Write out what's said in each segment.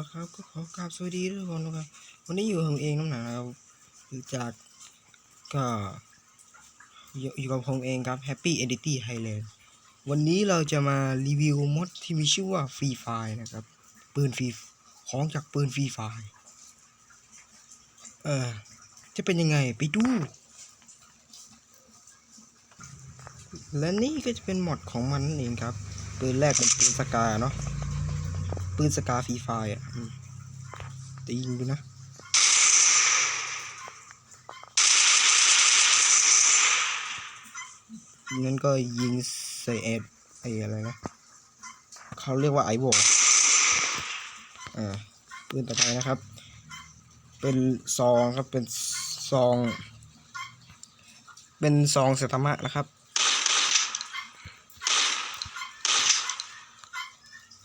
แล้วครับ ก็ขอกราบสวัสดีทุกคนนะครับ วันนี้อยู่กับผมเองน้ำหนักครับจากก็อยู่กับผมเองครับ Happy Edity Thailand วันนี้เราจะมารีวิวมดที่มีชื่อว่า Free Fire นะครับ ปืนฟรีของจากปืนฟรีไฟเออจะเป็นยังไงไปดู และนี่ก็จะเป็นมดของมันนั่นเองครับปืนแรกเป็นปืนสกาเนาะ ปืนสกาฟีไฟอะอืมจะยิงดูนะงั้นก็ยิงใส่แอดไออะไรนะเขาเรียกว่าไอโวอ่าปืนต่อไปนะครับ เป็นซองครับเป็นซอง เป็นซองเซตามะนะครับ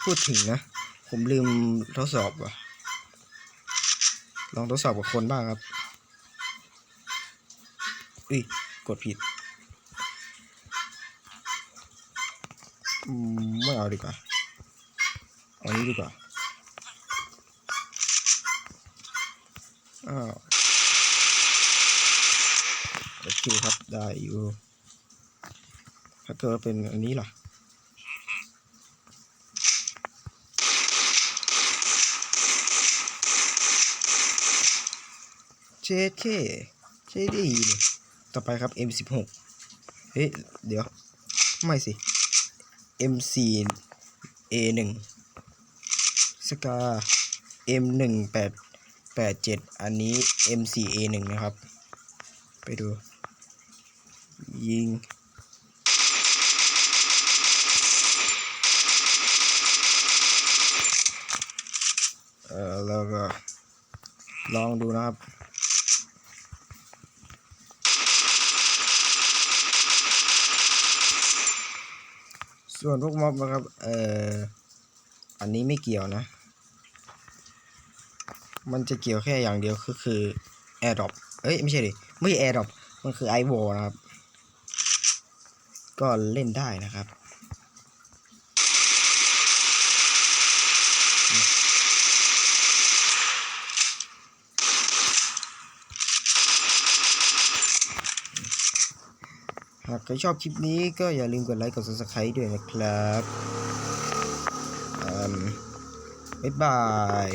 พูดถึงนะ ผมลืมทดสอบว่ะ ลองทดสอบกับคนบ้างครับ อุ้ย กดผิดไม่เอาดีกว่าเอานี้ดีกว่า อ้าวโอเคครับ ได้อยู่ ถ้าเกิดเป็นอันนี้ล่ะ เจเคใช่ดีเลยต่อไปครับ M16 เฮ้ย เดี๋ยว ไม่สิ MC A1 สกา M1887 อันนี้ MC A1 นะครับ ไปดู ยิงเอ่อแล้วก็ลองดูนะครับ ส่วนพวกม็อบนะครับ เอ่อ อันนี้ไม่เกี่ยวนะ มันจะเกี่ยวแค่อย่างเดียวคือคือ AirDrop เอ้ย ไม่ใช่ดิ ไม่ใช่ AirDrop มันคือ i w a l นะครับ ก็เล่นได้นะครับ หากใครชอบคลิปนี้ก็อย่าลืมกดไลค์กด subscribe ด้วยนะครับบ๊ายบาย